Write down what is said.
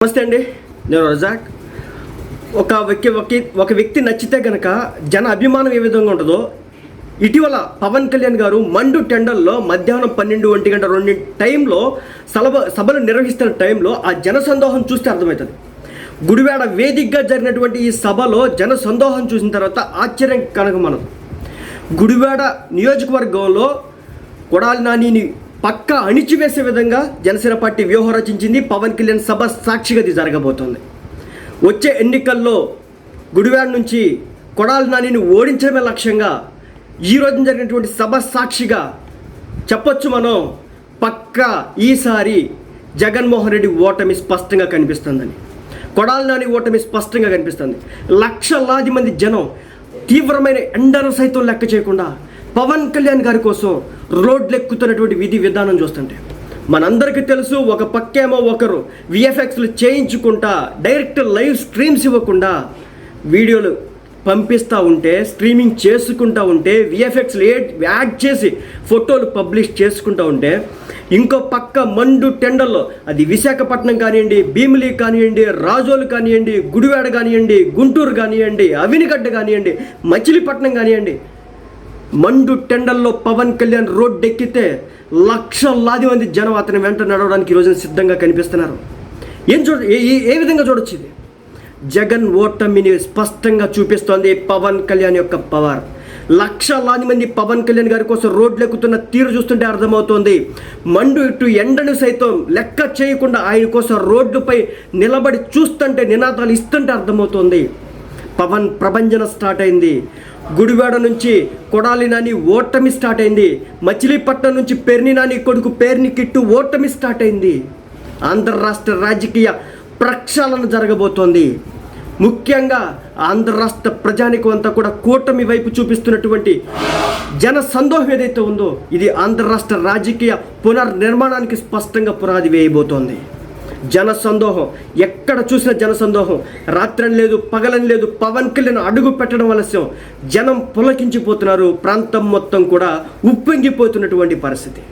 నమస్తే అండి. నేను రజాక్. ఒక వ్యక్తి ఒక ఒక వ్యక్తి నచ్చితే గనక జన అభిమానం ఏ విధంగా ఉంటుందో ఇటీవల పవన్ కళ్యాణ్ గారు మండు టెండర్లో మధ్యాహ్నం పన్నెండు ఒంటి గంట రెండు టైంలో సభ సభలు నిర్వహిస్తున్న టైంలో ఆ జన సందోహం చూస్తే అర్థమవుతుంది. గుడివాడ వేదికగా జరిగినటువంటి ఈ సభలో జన సందోహం చూసిన తర్వాత ఆశ్చర్యం కనుక మనం గుడివాడ నియోజకవర్గంలో కొడాలి నానిని పక్క అణిచివేసే విధంగా జనసేన పార్టీ వ్యూహం రచించింది పవన్ కళ్యాణ్ సభ సాక్షిగా ఇది జరగబోతోంది. వచ్చే ఎన్నికల్లో గుడివాడ నుంచి కొడాలి నానిని ఓడించడమే లక్ష్యంగా ఈ రోజున జరిగినటువంటి సభ సాక్షిగా చెప్పొచ్చు మనం పక్క ఈసారి జగన్మోహన్ రెడ్డి ఓటమి స్పష్టంగా కనిపిస్తుందని. కొడాలి నాని ఓటమి స్పష్టంగా కనిపిస్తుంది. లక్షలాది మంది జనం తీవ్రమైన ఎండను సైతం లెక్క చేయకుండా పవన్ కళ్యాణ్ గారి కోసం రోడ్లు ఎక్కుతున్నటువంటి విధి విధానం చూస్తుంటే మనందరికీ తెలుసు ఒక పక్కేమో ఒకరు విఎఫ్ఎక్స్లు చేయించుకుంటా డైరెక్ట్ లైవ్ స్ట్రీమ్స్ ఇవ్వకుండా వీడియోలు పంపిస్తూ ఉంటే స్ట్రీమింగ్ చేసుకుంటూ ఉంటే విఎఫ్ఎక్స్లు యాడ్ చేసి ఫోటోలు పబ్లిష్ చేసుకుంటూ ఉంటే ఇంకో పక్క మండు టెండర్లో అది విశాఖపట్నం కానివ్వండి భీమిలి కానివ్వండి రాజోలు కానివ్వండి గుడివాడ కానివ్వండి గుంటూరు కానివ్వండి అవినిగడ్డ కానివ్వండి మచిలీపట్నం కానివ్వండి మండు టెండల్లో పవన్ కళ్యాణ్ రోడ్డు ఎక్కితే లక్షలాది మంది జనం అతని వెంట నడవడానికి ఈ రోజున సిద్ధంగా కనిపిస్తున్నారు. ఏం చూడ ఏ- ఏ- విధంగా చూడొచ్చు ఇది? జగన్ ఓటమిని స్పష్టంగా చూపిస్తోంది పవన్ కళ్యాణ్ యొక్క పవర్. లక్షలాది మంది పవన్ కళ్యాణ్ గారి కోసం రోడ్లు ఎక్కుతున్న తీరు చూస్తుంటే అర్థమవుతోంది. మండు ఇటు ఎండను సైతం లెక్క చేయకుండా ఆయన కోసం రోడ్డుపై నిలబడి చూస్తుంటే నినాదాలు ఇస్తుంటే అర్థమవుతోంది. పవన్ ప్రభంజన స్టార్ట్ అయింది. గుడివాడ నుంచి కొడాలి నాని ఓటమి స్టార్ట్ అయింది. మచిలీపట్నం నుంచి పెర్ని నాని కొడుకు పేర్ని కిట్టు ఓటమి స్టార్ట్ అయింది. ఆంధ్ర రాష్ట్ర రాజకీయ ప్రక్షాళన జరగబోతోంది. ముఖ్యంగా ఆంధ్ర రాష్ట్ర ప్రజానికం అంతా కూడా కూటమి వైపు చూపిస్తున్నటువంటి జన సందోహం ఏదైతే ఉందో ఇది ఆంధ్ర రాష్ట్ర రాజకీయ పునర్నిర్మాణానికి స్పష్టంగా పునాది వేయబోతోంది. జన సందోహం ఎక్కడ చూసిన జన సందోహం రాత్రని లేదు పగలని లేదు పవన్ కళ్యాణ్ అడుగు పెట్టడం ఆలస్యం. జనం పులకించిపోతున్నారు. ప్రాంతం మొత్తం కూడా ఉప్పొంగిపోతున్నటువంటి పరిస్థితి.